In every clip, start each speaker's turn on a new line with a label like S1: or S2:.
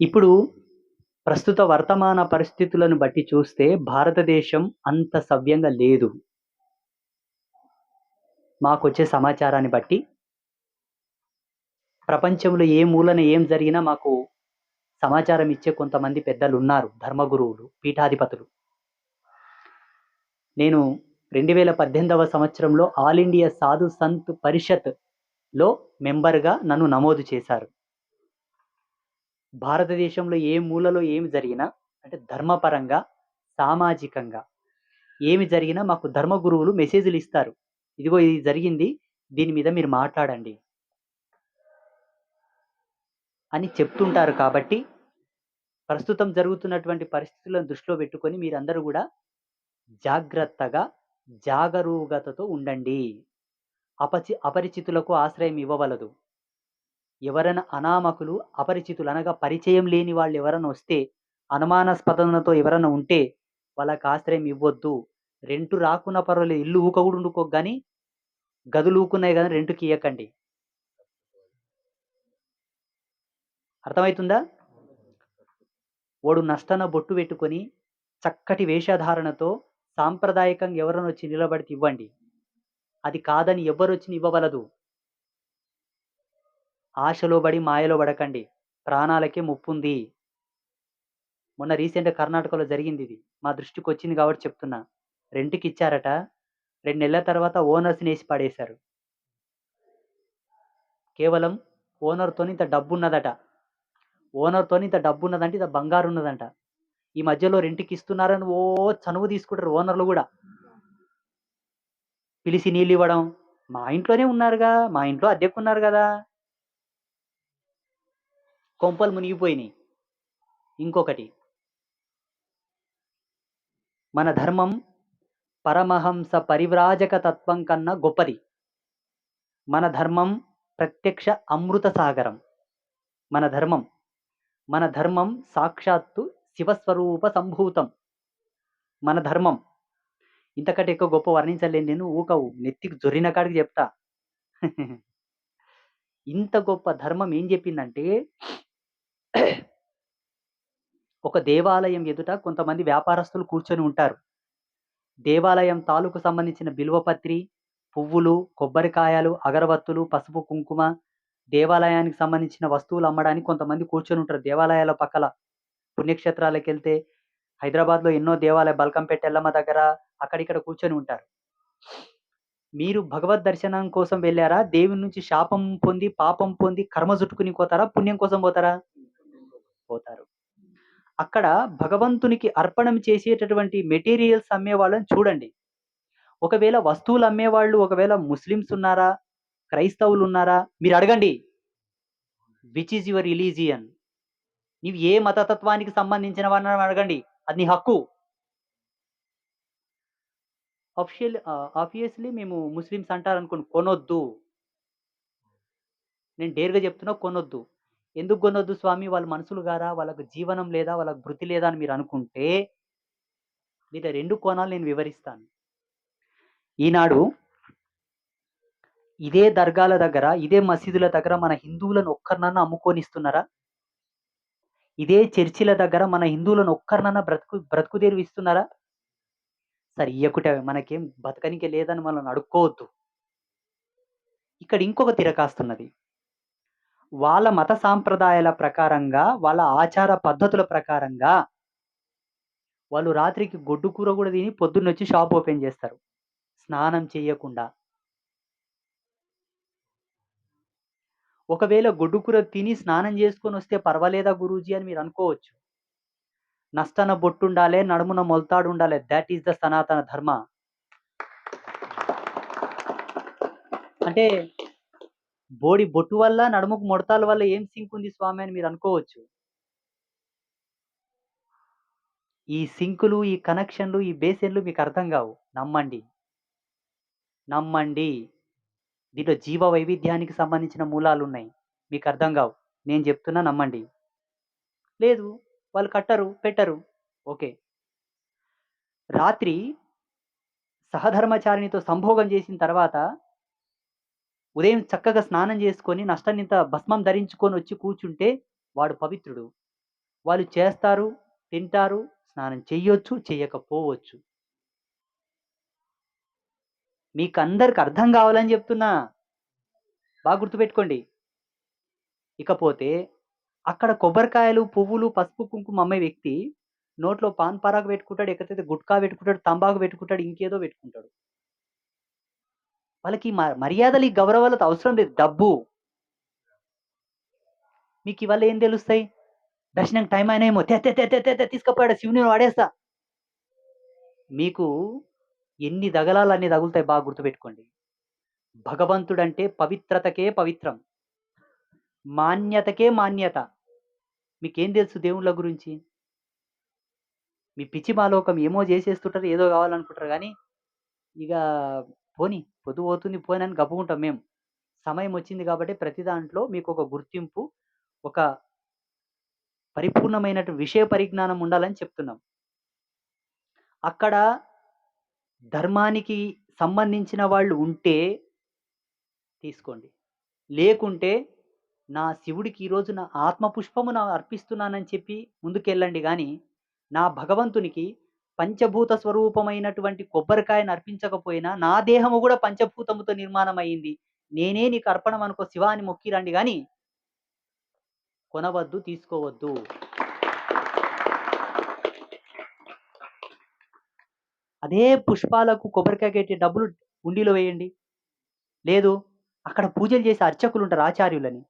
S1: ఇప్పుడు ప్రస్తుత వర్తమాన పరిస్థితులను బట్టి చూస్తే భారతదేశం అంత సవ్యంగా లేదు. మాకు వచ్చే సమాచారాన్ని బట్టి ప్రపంచంలో ఏ మూలన ఏం జరిగినా మాకు సమాచారం ఇచ్చే కొంతమంది పెద్దలు ఉన్నారు ధర్మగురువులు పీఠాధిపతులు. నేను రెండు వేల పద్దెనిమిదవ సంవత్సరంలో ఆల్ ఇండియా సాధు సంత్ పరిషత్లో మెంబర్గా నన్ను నమోదు చేశారు. భారతదేశంలో ఏ మూలలో ఏమి జరిగినా అంటే ధర్మపరంగా సామాజికంగా ఏమి జరిగినా మాకు ధర్మ గురువులు మెసేజ్లు ఇస్తారు. ఇదిగో ఇది జరిగింది దీని మీద మీరు మాట్లాడండి అని చెప్తుంటారు కాబట్టి ప్రస్తుతం జరుగుతున్నటువంటి పరిస్థితులను దృష్టిలో పెట్టుకొని మీరందరూ కూడా జాగ్రత్తగా జాగరూకతతో ఉండండి. అపచి అపరిచితులకు ఆశ్రయం ఇవ్వవలదు. ఎవరైనా అనామకులు అపరిచితులు అనగా పరిచయం లేని వాళ్ళు ఎవరైనా వస్తే అనుమానాస్పదనతో ఎవరైనా ఉంటే వాళ్ళకి ఆశ్రయం ఇవ్వద్దు. రెంటు రాకున్నా పర్వాలేదు. ఇల్లు ఊక కూడా ఉండుకో కానీ గదులు ఊకున్నాయి కానీ రెంటుకి ఇవ్వకండి అర్థమవుతుందా? ఓడు నష్టన బొట్టు పెట్టుకొని చక్కటి వేషధారణతో సాంప్రదాయకంగా ఎవరైనా వచ్చి నిలబడితే ఇవ్వండి. అది కాదని ఎవరు వచ్చి ఇవ్వవలదు ఆశలో పడి మాయలో పడకండి. ప్రాణాలకే ముప్పుంది. మొన్న రీసెంట్ కర్ణాటకలో జరిగింది ఇది. మా దృష్టికి వచ్చింది కాబట్టి చెప్తున్నా. రెంట్కి ఇచ్చారట. రెండు నెలల తర్వాత ఓనర్స్ని వేసి పడేశారు. కేవలం ఓనర్తో ఇంత డబ్బు ఉన్నదట ఓనర్తో ఇంత డబ్బు ఉన్నదంటే ఇంత బంగారు ఉన్నదంట ఈ మధ్యలో రెంట్కి ఇస్తున్నారని ఓ చనువు తీసుకుంటారు ఓనర్లు కూడా. పిలిచి నీళ్ళు ఇవ్వడం. మా ఇంట్లోనే ఉన్నారుగా. మా ఇంట్లో అద్దెకున్నారు కదా. కొంపలు మునిగిపోయినాయి. ఇంకొకటి మన ధర్మం పరమహంస పరివ్రాజక తత్వం కన్నా గొప్పది. మన ధర్మం ప్రత్యక్ష అమృత సాగరం. మన ధర్మం మన ధర్మం సాక్షాత్తు శివస్వరూప సంభూతం. మన ధర్మం ఇంతకంటే ఎక్కువ గొప్ప వర్ణించలేను నేను ఊకవు నెత్తికి జొరిన కాడికి చెప్తా. ఇంత గొప్ప ధర్మం ఏం చెప్పిందంటే ఒక దేవాలయం ఎదుట కొంతమంది వ్యాపారస్తులు కూర్చొని ఉంటారు. దేవాలయం తాలూకు సంబంధించిన బిల్వపత్రి పువ్వులు కొబ్బరికాయలు అగరబత్తులు పసుపు కుంకుమ దేవాలయానికి సంబంధించిన వస్తువులు అమ్మడానికి కొంతమంది కూర్చొని ఉంటారు. దేవాలయాల పక్కల పుణ్యక్షేత్రాలకు వెళ్తే హైదరాబాద్లో ఎన్నో దేవాలయ బల్కంపేట ఎల్లమ్మ దగ్గర అక్కడిక్కడ కూర్చొని ఉంటారు. మీరు భగవద్ దర్శనం కోసం వెళ్ళారా? దేవుని నుంచి శాపం పొంది పాపం పొంది కర్మ జుట్టుకుని పోతారా? పుణ్యం కోసం పోతారా? పోతారు. అక్కడ భగవంతునికి అర్పణం చేసేటటువంటి మెటీరియల్స్ అమ్మే వాళ్ళని చూడండి. ఒకవేళ వస్తువులు అమ్మేవాళ్ళు ఒకవేళ ముస్లిమ్స్ ఉన్నారా క్రైస్తవులు ఉన్నారా మీరు అడగండి. విచ్ ఈజ్ యువర్ రిలీజియన్ నీవు ఏ మతతత్వానికి సంబంధించిన వారిని అడగండి. అది నీ హక్కు. అఫిషియల్ ఆబ్వియస్లీ మేము ముస్లిమ్స్ అంటారు అనుకోండి కొనొద్దు. నేను డేర్గా చెప్తున్నా కొనొద్దు. ఎందుకు కొనొద్దు స్వామి? వాళ్ళ మనుషులు గారా? వాళ్ళకు జీవనం లేదా? వాళ్ళకు వృత్తి లేదా అని మీరు అనుకుంటే మీద రెండు కోణాలు నేను వివరిస్తాను. ఈనాడు ఇదే దర్గాల దగ్గర ఇదే మసీదుల దగ్గర మన హిందువులను ఒక్కరినన్నా అమ్ముకొనిస్తున్నారా? ఇదే చర్చిల దగ్గర మన హిందువులను ఒక్కరినన్నా బ్రతుకు బ్రతుకుదేరు ఇస్తున్నారా సరే ఇయ్యకుటే మనకేం బతకనికే లేదని మనల్ని అడుక్కోవద్దు. ఇక్కడ ఇంకొక తిరకాస్తున్నది వాళ్ళ మత సాంప్రదాయాల ప్రకారంగా వాళ్ళ ఆచార పద్ధతుల ప్రకారంగా వాళ్ళు రాత్రికి గొడ్డు కూర కూడా తిని పొద్దున్నొచ్చి షాప్ ఓపెన్ చేస్తారు. స్నానం చేయకుండా. ఒకవేళ గొడ్డు కూర తిని స్నానం చేసుకొని వస్తే పర్వాలేదా గురూజీ అని మీరు అనుకోవచ్చు. నష్టన బొట్టుండాలే నడుమున మొలతాడు ఉండాలి దాట్ ఈస్ ద సనాతన ధర్మ. అంటే బోడి బొట్టు వల్ల నడుముకు ముడతాల వల్ల ఏం సింక్ ఉంది స్వామి అని మీరు అనుకోవచ్చు. ఈ సింకులు ఈ కనెక్షన్లు ఈ బేసిన్లు మీకు అర్థం కావు. నమ్మండి. నమ్మండి. దీంట్లో జీవ వైవిధ్యానికి సంబంధించిన మూలాలు ఉన్నాయి. మీకు అర్థం కావు. నేను చెప్తున్నా నమ్మండి. లేదు వాళ్ళు కట్టరు పెట్టరు. ఓకే. రాత్రి సహధర్మచారినితో సంభోగం చేసిన తర్వాత ఉదయం చక్కగా స్నానం చేసుకొని నష్టాన్నింత భస్మం ధరించుకొని వచ్చి కూర్చుంటే వాడు పవిత్రుడు వాళ్ళు చేస్తారు, తింటారు, స్నానం చెయ్యొచ్చు, చెయ్యకపోవచ్చు. మీకందరికి అర్థం కావాలని చెప్తున్నా బాగా గుర్తుపెట్టుకోండి. ఇకపోతే అక్కడ కొబ్బరికాయలు, పువ్వులు, పసుపు, కుంకుమ అమ్మే వ్యక్తి నోట్లో పాన్ పరాకు పెట్టుకుంటాడు, ఎక్కడైతే గుట్కా పెట్టుకుంటాడు, తంబాకు పెట్టుకుంటాడు, ఇంకేదో పెట్టుకుంటాడు. వాళ్ళకి మ మర్యాదలు, ఈ గౌరవాలతో అవసరం లేదు. డబ్బు. మీకు ఇవాళ ఏం తెలుస్తాయి? దర్శనం టైం అయినేమో తే తీసుకుపోయాడు శివుని వాడేస్తా. మీకు ఎన్ని దగలాలు అన్ని తగులుతాయి బాగా గుర్తుపెట్టుకోండి. భగవంతుడంటే పవిత్రతకే పవిత్రం. మాన్యతకే మాన్యత. మీకేం తెలుసు దేవుళ్ళ గురించి? మీ పిచ్చి మాలోకం ఏమో చేసేస్తుంటారు ఏదో కావాలనుకుంటారు కానీ ఇక పోనీ పొద్దు పోతుంది పోయినని గప్పుకుంటాం మేము. సమయం వచ్చింది కాబట్టి ప్రతి దాంట్లో మీకొక గుర్తింపు, ఒక పరిపూర్ణమైనటు విషయ పరిజ్ఞానం ఉండాలని చెప్తున్నాం. అక్కడ ధర్మానికి సంబంధించిన వాళ్ళు ఉంటే తీసుకోండి. లేకుంటే నా శివుడికి ఈరోజు నా ఆత్మ పుష్పమును అర్పిస్తున్నానని చెప్పి ముందుకెళ్ళండి కానీ నా భగవంతునికి పంచభూత స్వరూపమైనటువంటి కొబ్బరికాయను అర్పించకపోయినా, నా దేహము కూడా పంచభూతముతో నిర్మాణమయింది. నేనే నీకు అర్పణం అనుకో శివా అని కానీ కొనవద్దు, తీసుకోవద్దు. అదే పుష్పాలకు కొబ్బరికాయ కట్టే డబ్బులు ఉండిలో వేయండి. లేదు అక్కడ పూజలు చేసే అర్చకులుంటారు ఆచార్యులని.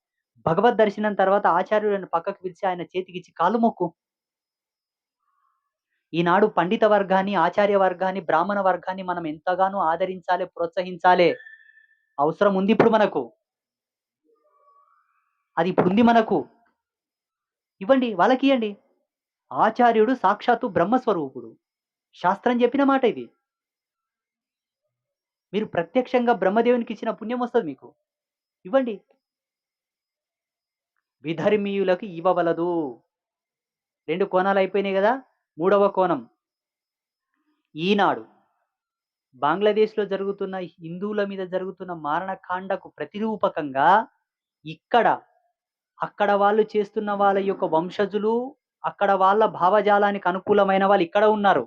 S1: భగవద్ దర్శనం తర్వాత ఆచార్యులను పక్కకు పిలిచి ఆయన చేతికిచ్చి కాలు మొక్కు. ఈనాడు పండిత వర్గాన్ని, ఆచార్య వర్గాన్ని, బ్రాహ్మణ వర్గాన్ని మనం ఎంతగానో ఆదరించాలే, ప్రోత్సహించాలే. అవసరం ఉంది ఇప్పుడు మనకు. అది ఇప్పుడుంది మనకు. ఇవ్వండి. వాళ్ళకి ఇవ్వండి ఆచార్యుడు సాక్షాత్తు బ్రహ్మస్వరూపుడు. శాస్త్రం చెప్పిన మాట ఇది. మీరు ప్రత్యక్షంగా బ్రహ్మదేవునికిచ్చిన పుణ్యం వస్తుంది మీకు. ఇవ్వండి. విధర్మీయులకు ఇవ్వవలదు. 2 కోణాలయిపోయినాయి గదా! మూడవ కోణం. ఈనాడు బంగ్లాదేశ్‌లో జరుగుతున్న హిందువుల మీద జరుగుతున్న మారణకాండకు ప్రతిరూపకంగా ఇక్కడ, అక్కడ వాళ్ళు చేస్తున్న వాళ్ళ యొక్క వంశజులు, అక్కడ వాళ్ళ భావజాలానికి అనుకూలమైన వాళ్ళు ఇక్కడ ఉన్నారు.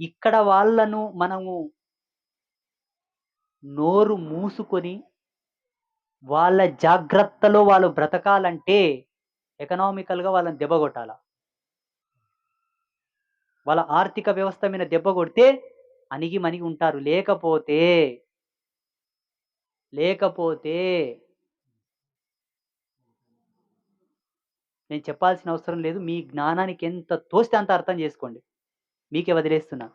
S1: ఇక్కడ వాళ్ళను మనము నోరు మూసుకొని వాళ్ళ జాగ్రత్తలో వాళ్ళు బ్రతకాలంటే ఎకనామికల్‌గా వాళ్ళని దెబ్బ గొట్టాల. వాళ్ళ ఆర్థిక వ్యవస్థ మీద దెబ్బ కొడితే అణిగి మణిగి ఉంటారు. లేకపోతే లేకపోతే నేను చెప్పాల్సిన అవసరం లేదు. మీ జ్ఞానానికి ఎంత తోస్తే అంత అర్థం చేసుకోండి. మీకే వదిలేస్తున్నా.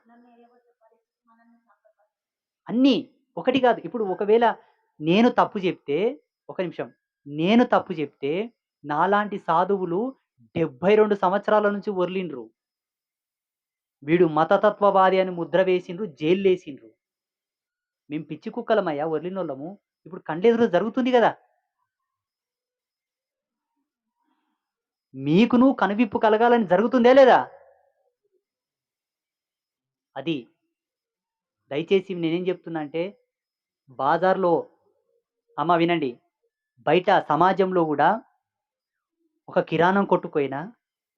S1: అన్నీ ఒకటి కాదు ఇప్పుడు ఒకవేళ నేను తప్పు చెప్తే ఒక నిమిషం. నేను తప్పు చెప్తే నాలాంటి సాధువులు 72 సంవత్సరాల నుంచి ఒర్లిండ్రు. వీడు మతతత్వవాది అని ముద్ర వేసిండ్రు. జైల్లేసిండ్రు. మేము పిచ్చి కుక్కలమయ్యా వదిలినోళ్ళము ఇప్పుడు కండెదురు జరుగుతుంది కదా మీకును కనువిప్పు కలగాలని జరుగుతుందే లేదా? అది. దయచేసి నేనేం చెప్తున్నా అంటే బాజార్‌లో అమ్మ వినండి. బయట సమాజంలో కూడా ఒక కిరాణం కొట్టుకు పోయినా,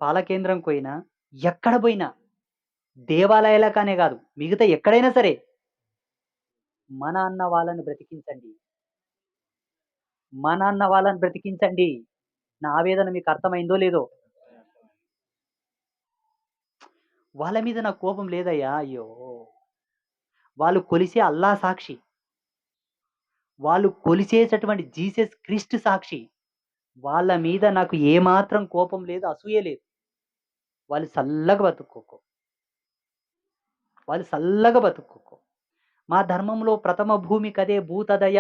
S1: పాల కేంద్రం పోయినా, ఎక్కడ పోయినా దేవాలయాలకనే కాదు మిగతా ఎక్కడైనా సరే మన అన్న వాళ్ళని బ్రతికించండి. మన అన్న వాళ్ళని బ్రతికించండి. నా ఆవేదన మీకు అర్థమైందో లేదో? వాళ్ళ మీద నాకు కోపం లేదయ్యా. అయ్యో! వాళ్ళు కొలిసే అల్లా సాక్షి. వాళ్ళు కొలిచేటటువంటి జీసస్ క్రిస్ట్ సాక్షి. వాళ్ళ మీద నాకు ఏమాత్రం కోపం లేదు. అసూయ లేదు. వాళ్ళు చల్లగా బతుక్కోకో. వాళ్ళు చల్లగా బతుక్కోకో. మా ధర్మంలో ప్రథమ భూమికదే భూతదయ.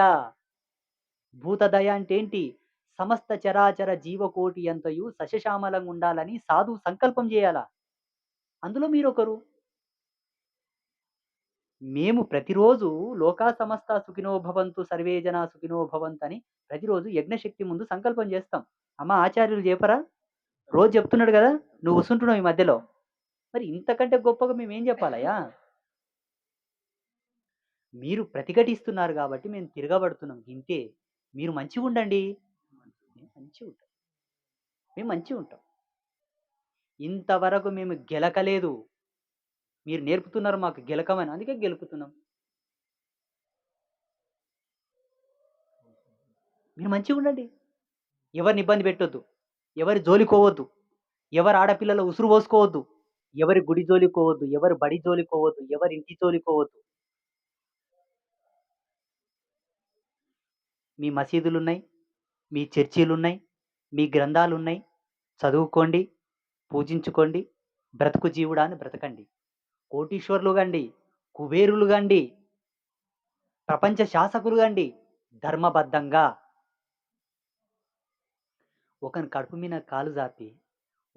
S1: భూతదయ అంటే ఏంటి? సమస్త చరాచర జీవకోటి అంతయు ఉండాలని సాధు సంకల్పం చేయాలా అందులో మీరొకరు. మేము ప్రతిరోజు లోకా సమస్త సుఖినో భవంతు, సర్వే సుఖినో భవంతు అని ప్రతిరోజు యజ్ఞశక్తి ముందు సంకల్పం చేస్తాం అమ్మ ఆచార్యులు చెప్పరా రోజు చెప్తున్నాడు కదా నువ్వు వస్తుంటున్నావు ఈ మధ్యలో. మరి ఇంతకంటే గొప్పగా మేమేం చెప్పాలయ్యా మీరు ప్రతిఘటిస్తున్నారు కాబట్టి మేము తిరగబడుతున్నాం గింతే. మీరు మంచిగా ఉండండి మంచిగా ఉంటాం మేము మంచిగా ఉంటాం ఇంతవరకు మేము గెలకలేదు. మీరు నేర్పుతున్నారు మాకు గెలకమని. అందుకే గెలుపుతున్నాం మీరు మంచిగా ఉండండి ఎవరిని ఇబ్బంది పెట్టొద్దు. ఎవరి జోలికోవద్దు. ఎవరు ఆడపిల్లల ఉసురు పోసుకోవద్దు. ఎవరి గుడి జోలికోవద్దు. ఎవరి బడి జోలికోవద్దు. ఎవరి ఇంటి జోలికోవద్దు. మీ మసీదులున్నాయి. మీ చర్చిలున్నాయి. మీ గ్రంథాలున్నాయి. చదువుకోండి. పూజించుకోండి. బ్రతుకు జీవుడా అని బ్రతకండి. కోటీశ్వరులు గండి. కుబేరులు గండి. ప్రపంచ శాసకులు గండి. ధర్మబద్ధంగా. ఒకని కడుపు మీద కాలు జాపి,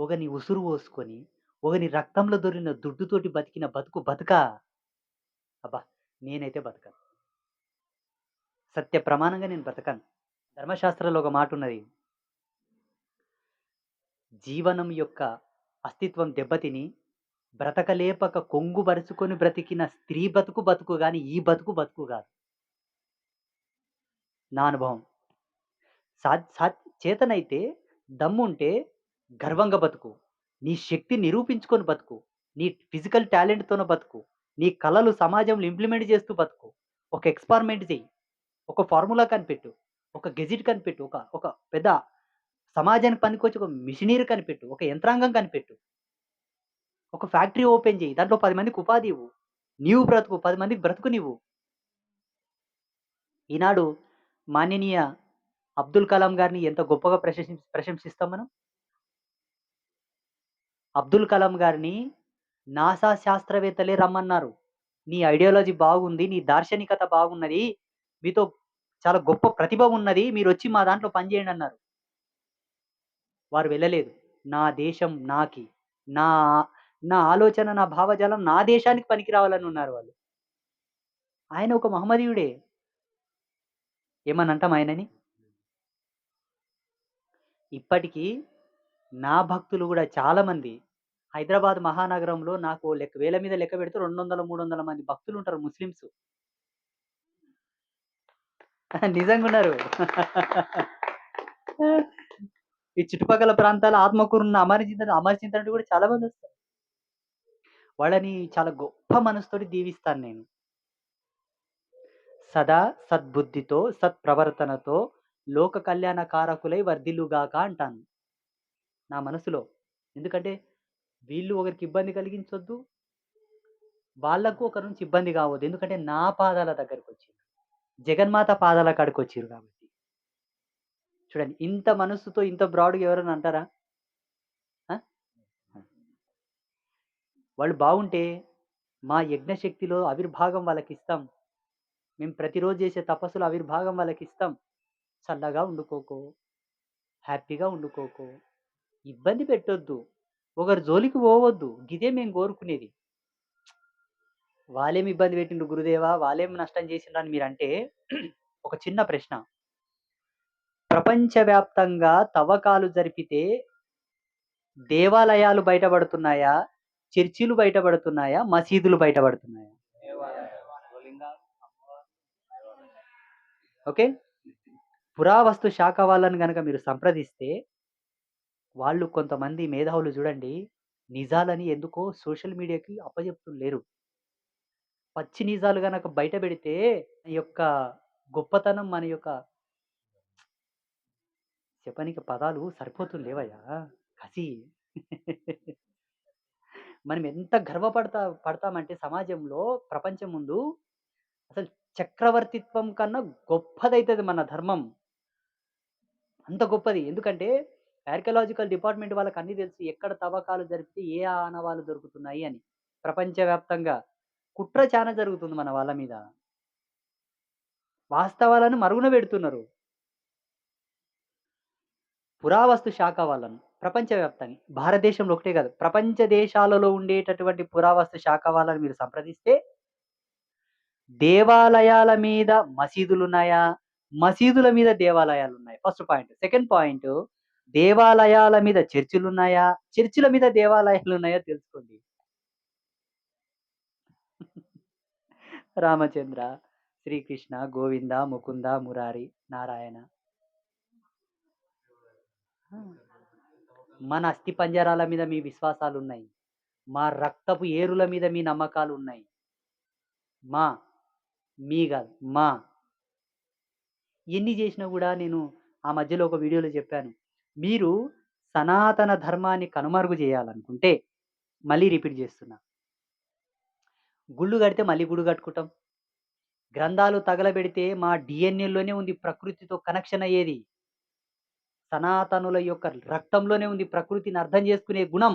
S1: ఒకని ఉసురు పోసుకొని, ఒకని రక్తంలో దొరికిన దుడ్డుతోటి బతికిన బతుకు బతుకా? అబ్బా! నేనైతే బతకను. సత్య ప్రమాణంగా నేను బ్రతకను. ధర్మశాస్త్రంలో ఒక మాట ఉన్నది జీవనం యొక్క అస్తిత్వం దెబ్బతిని, బ్రతకలేపక కొంగు బరుచుకొని బ్రతికిన స్త్రీ బతుకు బతుకు కానీ ఈ బతుకు బతుకు కాదు నా అనుభవం. సా సా చేతనైతే దమ్ముంటే గర్వంగా బతుకు. నీ శక్తి నిరూపించుకొని బతుకు. నీ ఫిజికల్ టాలెంట్తోనే బతుకు. నీ కళలు సమాజంలో ఇంప్లిమెంట్ చేస్తూ బతుకు. ఒక ఎక్స్‌పెరిమెంట్ చేయి ఒక ఫార్ములా కనిపెట్టు. ఒక గెజిట్ కనిపెట్టు. ఒక ఒక పెద్ద సమాజానికి పనికొచ్చి ఒక మిషనరీ కనిపెట్టు. ఒక యంత్రాంగం కనిపెట్టు. ఒక ఫ్యాక్టరీ ఓపెన్ చేయి దాంట్లో పది మందికి ఉపాధి ఇవ్వు. నీవు బ్రతుకు. పది మందికి బ్రతుకునివ్వు. ఈనాడు మాననీయ అబ్దుల్ కలాం గారిని ఎంత గొప్పగా ప్రశంసి ప్రశంసిస్తాం మనం. అబ్దుల్ కలాం గారిని నాసా శాస్త్రవేత్తలే రమ్మన్నారు. నీ ఐడియాలజీ బాగుంది. నీ దార్శనికత బాగున్నది. మీతో చాలా గొప్ప ప్రతిభ ఉన్నది. మీరు వచ్చి మా దాంట్లో పని చేయండి అన్నారు. వారు వెళ్ళలేదు. నా దేశం నాకి. నా నా ఆలోచన, నా భావజాలం నా దేశానికి పనికి రావాలని ఉన్నారు వాళ్ళు. ఆయన ఒక మహమ్మదీయుడే. ఏమని అంటాం ఆయనని? ఇప్పటికీ నా భక్తులు కూడా చాలామంది హైదరాబాద్ మహానగరంలో నాకు లెక్క వేల మీద లెక్క పెడితే 200, 300 మంది భక్తులు ఉంటారు ముస్లిమ్స్. నిజంగా ఉన్నారు ఈ చుట్టుపక్కల ప్రాంతాల ఆత్మకూరున్న అమరచింతన అమరచింతనకి కూడా చాలా మంది వస్తారు వాళ్ళని చాలా గొప్ప మనసుతోటి దీవిస్తాను నేను. సదా సద్బుద్ధితో, సత్ప్రవర్తనతో లోక కళ్యాణ కారకులై వర్ధిల్లుగాక అంటాను. నా మనసులో. ఎందుకంటే వీళ్ళు ఒకరికి ఇబ్బంది కలిగించొద్దు. వాళ్ళకు ఒకరి నుంచి ఇబ్బంది కావద్దు. ఎందుకంటే నా పాదాల దగ్గరకొచ్చిర్రు. జగన్మాత పాదాల కాడికి కాడికొచ్చిర్రు కాబట్టి. చూడండి ఇంత మనస్సుతో ఇంత బ్రాడ్‌గా ఎవరైనా అంటారా? వాళ్ళు బాగుంటే మా యజ్ఞశక్తిలో ఆవిర్భాగం వాళ్ళకిస్తాం. మేము ప్రతిరోజు చేసే తపస్సులో ఆవిర్భాగం వాళ్ళకిస్తాం. చల్లగా ఉండుకోకో. హ్యాపీగా ఉండుకోకో. ఇబ్బంది పెట్టొద్దు. ఒకరి జోలికి పోవద్దు. గిదే మేము కోరుకునేది. వాళ్ళేమి ఇబ్బంది పెట్టిండు గురుదేవా! వాళ్ళేం నష్టం చేసిండ్రు అని మీరంటే ఒక చిన్న ప్రశ్న. ప్రపంచవ్యాప్తంగా తవ్వకాలు జరిపితే దేవాలయాలు బయటపడుతున్నాయా? చర్చిలు బయటపడుతున్నాయా? మసీదులు బయటపడుతున్నాయా? ఓకే. పురావస్తు శాఖ వాళ్ళని కనుక మీరు సంప్రదిస్తే వాళ్ళు కొంతమంది మేధావులు చూడండి. నిజాలని ఎందుకో సోషల్ మీడియాకి అప్పజెప్తులేరు. పచ్చి నిజాలు గనక బయట పెడితే ఈ యొక్క గొప్పతనం మన యొక్క చెప్పనీకి పదాలు సరిపోతుంలేవయ్యా. కసి. మనం ఎంత గర్వపడతా పడతామంటే సమాజంలో ప్రపంచం ముందు అసలు చక్రవర్తిత్వం కన్నా గొప్పదైతుంది మన ధర్మం. అంత గొప్పది. ఎందుకంటే ఆర్కియలాజికల్ డిపార్ట్‌మెంట్ వాళ్ళకి అన్ని తెలుసు. ఎక్కడ తవ్వకాలు జరిపితే ఏ ఆనవాళ్ళు దొరుకుతున్నాయి అని. ప్రపంచవ్యాప్తంగా కుట్ర చాలా జరుగుతుంది మన వాళ్ళ మీద. వాస్తవాలను మరుగున పెడుతున్నారు. పురావస్తు శాఖ వాళ్ళను ప్రపంచవ్యాప్తంగా. భారతదేశంలో ఒకటే కాదు. ప్రపంచ దేశాలలో ఉండేటటువంటి పురావస్తు శాఖ వాళ్ళని మీరు సంప్రదిస్తే దేవాలయాల మీద మసీదులు ఉన్నాయా మసీదుల మీద దేవాలయాలు ఉన్నాయి ఫస్ట్ పాయింట్. సెకండ్ పాయింట్ దేవాలయాల మీద చర్చిలు ఉన్నాయా చర్చిల మీద దేవాలయాలు ఉన్నాయా తెలుసుకోండి. రామచంద్ర, శ్రీకృష్ణ, గోవింద, ముకుంద, మురారి, నారాయణ. మన అస్థి పంజరాల మీద మీ విశ్వాసాలు ఉన్నాయి మా రక్తపు ఏరుల మీద మీ నమ్మకాలు ఉన్నాయి మా మీ కాదు మా. ఎన్ని చేసినా కూడా నేను ఆ మధ్యలో ఒక వీడియోలో చెప్పాను. మీరు సనాతన ధర్మాన్ని కనుమరుగు చేయాలనుకుంటే మళ్ళీ రిపీట్ చేస్తున్నా. గుళ్ళు కడితే మళ్ళీ గుడి కట్టుకుంటాం. గ్రంథాలు తగలబెడితే మా డిఎన్ఏలోనే ఉంది ప్రకృతితో కనెక్షన్ అయ్యేది. సనాతనుల యొక్క రక్తంలోనే ఉంది ప్రకృతిని అర్థం చేసుకునే గుణం.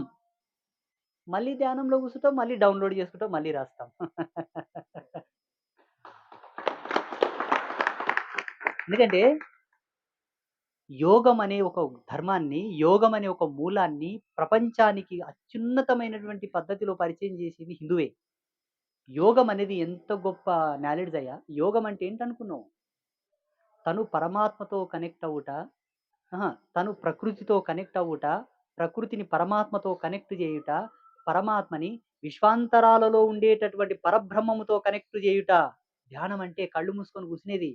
S1: మళ్ళీ ధ్యానంలో కూర్చుంటాం మళ్ళీ డౌన్లోడ్ చేసుకుంటాం మళ్ళీ రాస్తాం. ఎందుకంటే యోగం అనే ఒక ధర్మాన్ని యోగం అనే ఒక మూలాన్ని ప్రపంచానికి అత్యున్నతమైనటువంటి పద్ధతిలో పరిచయం చేసేది హిందువే. యోగం అనేది ఎంత గొప్ప నాలెడ్జ్ అయ్యా. యోగం అంటే ఏంటనుకున్నావు? తను పరమాత్మతో కనెక్ట్ అవుట తను ప్రకృతితో కనెక్ట్ అవుట ప్రకృతిని పరమాత్మతో కనెక్ట్ చేయుట పరమాత్మని విశ్వాంతరాలలో ఉండేటటువంటి పరబ్రహ్మముతో కనెక్ట్ చేయుట. ధ్యానం అంటే కళ్ళు మూసుకొని కూర్చునేది.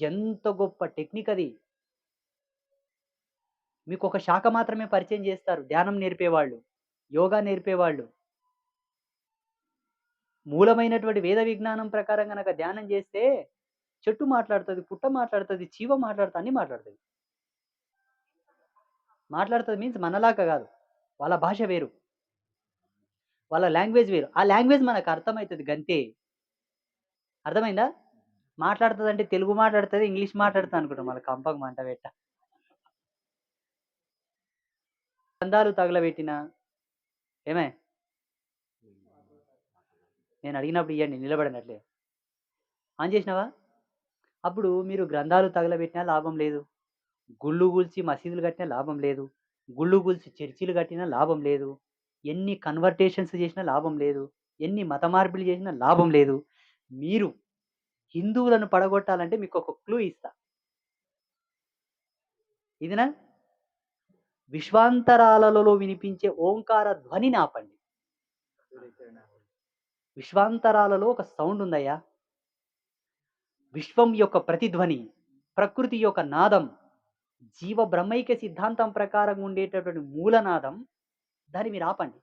S1: ఎంత గొప్ప టెక్నిక్ అది. మీకు ఒక శాఖ మాత్రమే పరిచయం చేస్తారు. ధ్యానం నేర్పేవాళ్ళు యోగా నేర్పేవాళ్ళు. మూలమైనటువంటి వేద విజ్ఞానం ప్రకారం కనుక ధ్యానం చేస్తే చెట్టు మాట్లాడుతుంది పుట్ట మాట్లాడుతుంది చీవ మాట్లాడుతుంది అన్ని మాట్లాడుతుంది. మాట్లాడుతుంది మీన్స్ మనలాగా కాదు. వాళ్ళ భాష వేరు. వాళ్ళ లాంగ్వేజ్ వేరు. ఆ లాంగ్వేజ్ మనకు అర్థమవుతుంది గంతే. అర్థమైందా? మాట్లాడుతుంది అంటే తెలుగు మాట్లాడుతుంది ఇంగ్లీష్ మాట్లాడుతుంది అనుకుంటాం మళ్ళీ కంపకు మంట పెట్ట. గ్రంథాలు తగలబెట్టిన? ఏమే? నేను అడిగినప్పుడు ఇవ్వండి నిలబడినట్లే. ఆన్ చేసినావా? అప్పుడు మీరు గ్రంథాలు తగలబెట్టినా లాభం లేదు. గుళ్ళు కూల్చి మసీదులు కట్టినా లాభం లేదు. గుళ్ళు కూల్చి చర్చిలు కట్టినా లాభం లేదు. ఎన్ని కన్వర్టేషన్స్ చేసినా లాభం లేదు. ఎన్ని మత మార్పులు చేసినా లాభం లేదు. మీరు హిందువులను పడగొట్టాలంటే మీకు ఒక క్లూ ఇస్తా. ఇదినా? విశ్వాంతరాలలో వినిపించే ఓంకార ధ్వనిని ఆపండి విశ్వాంతరాలలో ఒక సౌండ్ ఉందయ్యా. విశ్వం యొక్క ప్రతిధ్వని ప్రకృతి యొక్క నాదం జీవ బ్రహ్మైక్య సిద్ధాంతం ప్రకారం ఉండేటటువంటి మూలనాదం దాన్ని మీరు ఆపండి.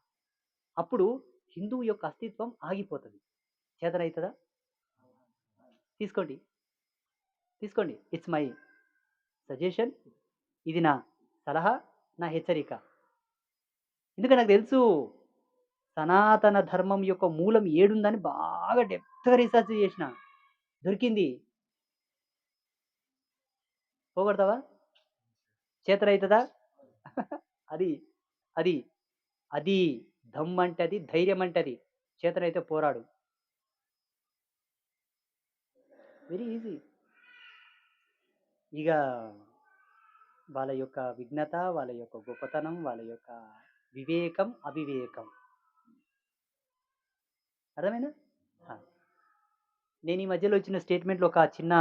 S1: అప్పుడు హిందువు యొక్క అస్తిత్వం ఆగిపోతుంది. చేతనవుతుందా తీసుకోండి. తీసుకోండి. ఇట్స్ మై సజెషన్ ఇది నా సలహా. నా హెచ్చరిక. ఎందుకంటే నాకు తెలుసు సనాతన ధర్మం యొక్క మూలం ఏడుందని బాగా డెప్త్గా రీసెర్చ్ చేసిన. దొరికింది. పోగొడతావా? చేతనవుతుందా అది అది అది దమ్ అంటే అది ధైర్యం అంటే అది చేతనైతే పోరాడు. వెరీ ఈజీ ఇక వాళ్ళ యొక్క విఘ్నత వాళ్ళ యొక్క గొప్పతనం వాళ్ళ యొక్క వివేకం అవివేకం. అర్థమైనా నేను ఈ మధ్యలో వచ్చిన స్టేట్మెంట్లో ఒక చిన్న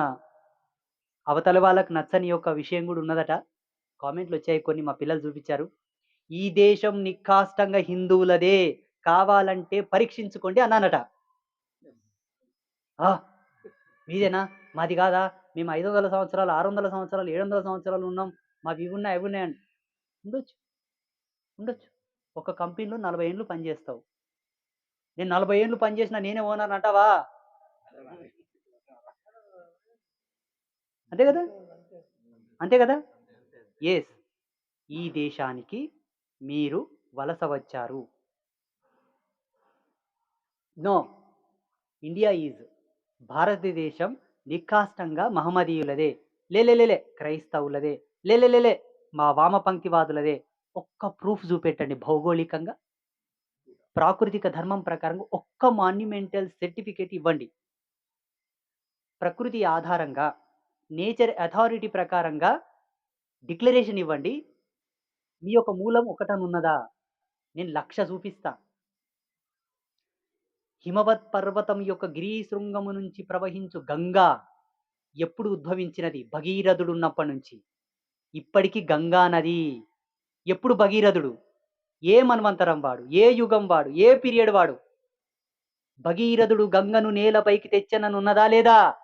S1: అవతల వాళ్ళకి నచ్చని యొక్క విషయం కూడా ఉన్నదట. కామెంట్లు వచ్చాయి కొన్ని మా పిల్లలు చూపించారు. ఈ దేశం నిఖాష్టంగా హిందువులదే కావాలంటే పరీక్షించుకోండి అన్నానట. మీదేనా? మాది కాదా? మేము ఐదు వందల సంవత్సరాలు ఆరు వందల సంవత్సరాలు ఏడు వందల సంవత్సరాలు ఉన్నాం. మావి ఇవి ఉన్నాయి అవి ఉన్నాయని ఉండొచ్చు. ఉండొచ్చు. ఒక కంపెనీలో నలభై ఏళ్ళు పనిచేస్తావు నేను నలభై ఏళ్ళు పనిచేసిన నేనే ఓనర్ అంటావా? అంతే కదా? అంతే కదా? ఎస్ ఈ దేశానికి మీరు వలస వచ్చారు. నో ఇండియా ఈజ్ భారతదేశం నిఖాష్టంగా మహమ్మదీయులదే. లేలే క్రైస్తవులదే. లేలే మా వామపంక్తివాదులదే ఒక్క ప్రూఫ్ చూపెట్టండి భౌగోళికంగా. ప్రాకృతిక ధర్మం ప్రకారంగా ఒక్క మాన్యుమెంటల్ సర్టిఫికేట్ ఇవ్వండి. ప్రకృతి ఆధారంగా నేచర్ అథారిటీ ప్రకారంగా డిక్లరేషన్ ఇవ్వండి. మీ యొక్క మూలం ఒకటని ఉన్నదా నేను లక్ష చూపిస్తా. హిమవత్ పర్వతం యొక్క గిరి శృంగము నుంచి ప్రవహించు గంగా ఎప్పుడు ఉద్భవించినది? భగీరథుడు ఉన్నప్పటి నుంచి. ఇప్పటికీ గంగా నది. ఎప్పుడు భగీరథుడు? ఏ మన్వంతరం వాడు? ఏ యుగం వాడు? ఏ పీరియడ్ వాడు? భగీరథుడు గంగను నేలపైకి తెచ్చననున్నదా లేదా?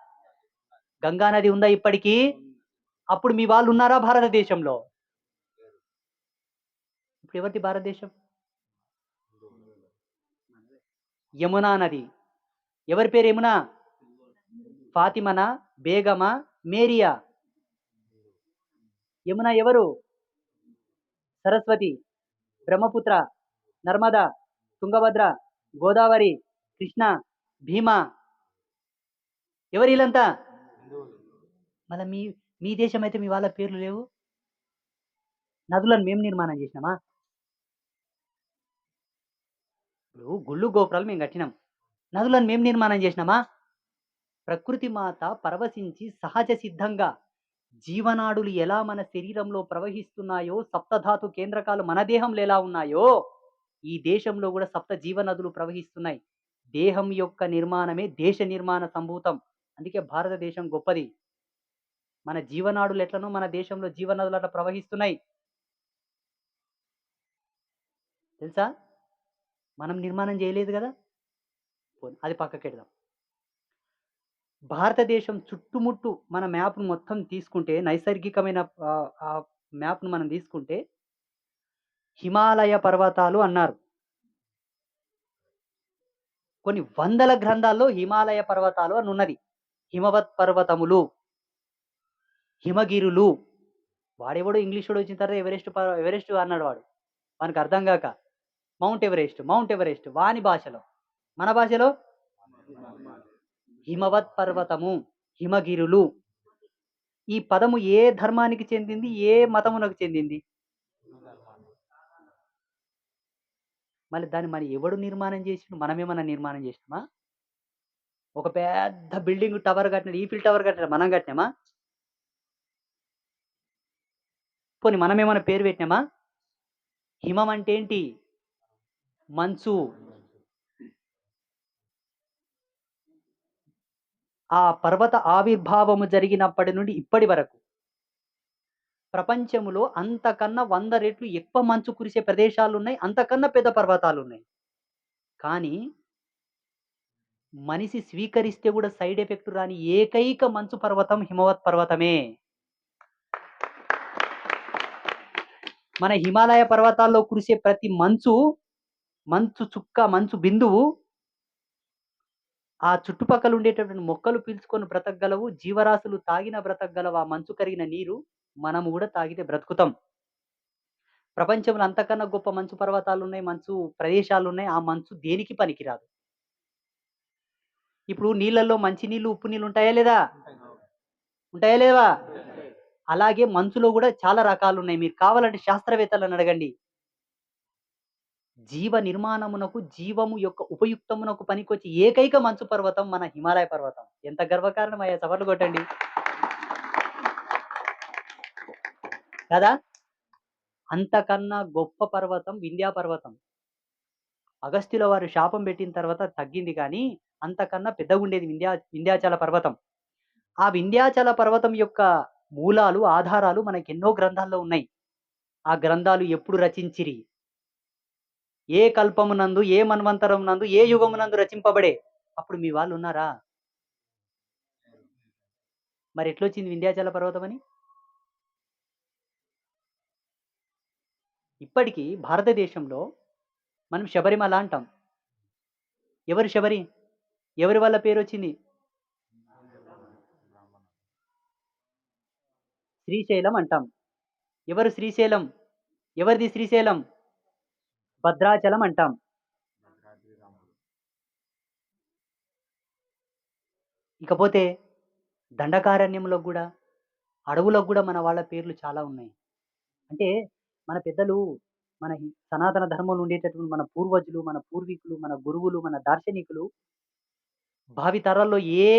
S1: గంగా నది ఉందా ఇప్పటికీ? అప్పుడు మీ వాళ్ళు ఉన్నారా భారతదేశంలో? ఇప్పుడు ఎవరిది భారతదేశం? యమునా నది. ఎవరి పేరు యమునా? ఫాతిమనా? బేగమా? మేరియా? యమున ఎవరు? సరస్వతి బ్రహ్మపుత్ర నర్మద తుంగభద్ర గోదావరి కృష్ణ భీమా. ఎవరు వీళ్ళంతా? మళ్ళీ మీ మీ దేశం అయితే మీ వాళ్ళ పేర్లు లేవు? నదులను మేము నిర్మాణం చేసినామా? ఇప్పుడు గుళ్ళు గోపురాలు మేము కట్టినాం. నదులను మేము నిర్మాణం చేసినామా? ప్రకృతి మాత పరవశించి సహజ సిద్ధంగా జీవనాడులు ఎలా మన శరీరంలో ప్రవహిస్తున్నాయో సప్తధాతు కేంద్రకాలు మన దేహంలో ఎలా ఉన్నాయో ఈ దేశంలో కూడా సప్త జీవనదులు ప్రవహిస్తున్నాయి. దేహం యొక్క నిర్మాణమే దేశ నిర్మాణ సంభూతం. అందుకే భారతదేశం గొప్పది. మన జీవనాడులు ఎట్లనో మన దేశంలో జీవనదులు అట్లా ప్రవహిస్తున్నాయి. తెలుసా? మనం నిర్మాణం చేయలేదు కదా? అది పక్కకెడదాం. భారతదేశం చుట్టుముట్టు మన మ్యాప్ను మొత్తం తీసుకుంటే నైసర్గికమైన ఆ, మ్యాప్ను మనం తీసుకుంటే హిమాలయ పర్వతాలు అన్నారు. కొన్ని వందల గ్రంథాల్లో హిమాలయ పర్వతాలు అని ఉన్నది. హిమవత్ పర్వతములు హిమగిరులు. వాడెవడో ఇంగ్లీష్ వచ్చిన తర్వాత ఎవరెస్ట్ ఎవరెస్ట్ అన్నాడు వాడు. మనకు అర్థం కాక మౌంట్ ఎవరెస్ట్ మౌంట్ ఎవరెస్ట్ వాని భాషలో. మన భాషలో? హిమవత్ పర్వతము హిమగిరులు. ఈ పదము ఏ ధర్మానికి చెందింది ఏ మతమునకు చెందింది? మళ్ళీ దాన్ని మరి ఎవడు నిర్మాణం చేసిండు? మనమేమన్నా నిర్మాణం చేసినామా? ఒక పెద్ద బిల్డింగ్ టవర్ కట్టినాడు ఈఫిల్ టవర్ కట్టినాడు మనం కట్టినామా? పోనీ మనమేమన్నా పేరు పెట్టినామా? హిమం అంటే ఏంటి? మంచు. ఆ పర్వత ఆవిర్భావము జరిగినప్పటి నుండి ఇప్పటి వరకు ప్రపంచములో అంతకన్నా వంద రెట్లు ఎక్కువ మంచు కురిసే ప్రదేశాలు ఉన్నాయి అంతకన్నా పెద్ద పర్వతాలు ఉన్నాయి కానీ మనిషి స్వీకరిస్తే కూడా సైడ్ ఎఫెక్ట్ రాని ఏకైక మంచు పర్వతం హిమవత్ పర్వతమే. మన హిమాలయ పర్వతాల్లో కురిసే ప్రతి మంచు మంచు చుక్క మంచు బిందువు ఆ చుట్టుపక్కల ఉండేటటువంటి మొక్కలు పీల్చుకొని బ్రతకగలవు జీవరాశులు తాగిన బ్రతకగలవు ఆ మంచు కరిగిన నీరు మనము కూడా తాగితే బ్రతుకుతాం. ప్రపంచంలో అంతకన్నా గొప్ప మంచు పర్వతాలు ఉన్నాయి మంచు ప్రదేశాలు ఉన్నాయి ఆ మంచు దేనికి పనికిరాదు? ఇప్పుడు నీళ్ళల్లో మంచి నీళ్ళు ఉప్పు నీళ్ళు ఉంటాయా లేదా? ఉంటాయా లేవా? అలాగే మంచులో కూడా చాలా రకాలు ఉన్నాయి మీరు కావాలంటే శాస్త్రవేత్తలను అడగండి. జీవ నిర్మాణమునకు జీవము యొక్క ఉపయుక్తమునకు పనికొచ్చి ఏకైక మంచు పర్వతం మన హిమాలయ పర్వతం. ఎంత గర్వకారణం అయ్యా సవర్లు కొట్టండి. కదా? అంతకన్నా గొప్ప పర్వతం వింధ్యా పర్వతం. అగస్త్యుల వారు శాపం పెట్టిన తర్వాత తగ్గింది కానీ అంతకన్నా పెద్దగా ఉండేది వింధ్యా వింధ్యాచల పర్వతం. ఆ వింధ్యాచల పర్వతం యొక్క మూలాలు ఆధారాలు మనకి ఎన్నో గ్రంథాల్లో ఉన్నాయి. ఆ గ్రంథాలు ఎప్పుడు రచించిరి? ఏ కల్పమునందు ఏ మన్వంతరం నందు ఏ యుగమునందు రచింపబడే? అప్పుడు మీ వాళ్ళు ఉన్నారా? మరి ఎట్లొచ్చింది వింధ్యాచల పర్వతం అని? ఇప్పటికీ భారతదేశంలో మనం శబరిమల అంటాం. ఎవరు శబరి? ఎవరి వల్ల పేరు వచ్చింది శ్రీశైలం అంటాం. ఎవరు శ్రీశైలం? ఎవరిది శ్రీశైలం? భద్రాచలం అంటాం. ఇకపోతే దండకారణ్యంలో కూడా అడవులకు కూడా మన వాళ్ళ పేర్లు చాలా ఉన్నాయి. అంటే మన పెద్దలు మన సనాతన ధర్మంలో ఉండేటటువంటి మన పూర్వజులు మన పూర్వీకులు మన గురువులు మన దార్శనికులు భావితరాల్లో ఏ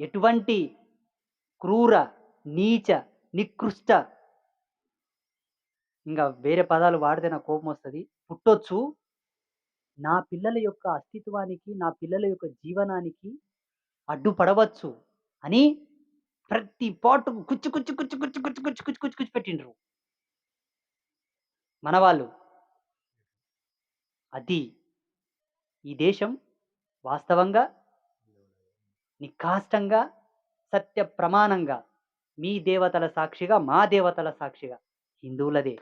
S1: ఎటువంటి క్రూర నీచ నికృష్ట ఇంకా వేరే పదాలు వాడితే నాకు కోపం వస్తుంది. పుట్టొచ్చు. నా పిల్లల యొక్క అస్తిత్వానికి నా పిల్లల యొక్క జీవనానికి అడ్డుపడవచ్చు అని ప్రతి పాటు కుచ్చు కుచ్చు కుచ్చు కుచ్చు కుచ్చు కుచ్చు కుచ్చు కుచ్చు కుచ్చు పెట్టిండ్రు. మన వాళ్ళు అది ఈ దేశం వాస్తవంగా నికాష్టంగా సత్య ప్రమాణంగా మీ దేవతల సాక్షిగా మా దేవతల సాక్షిగా హిందువులదే.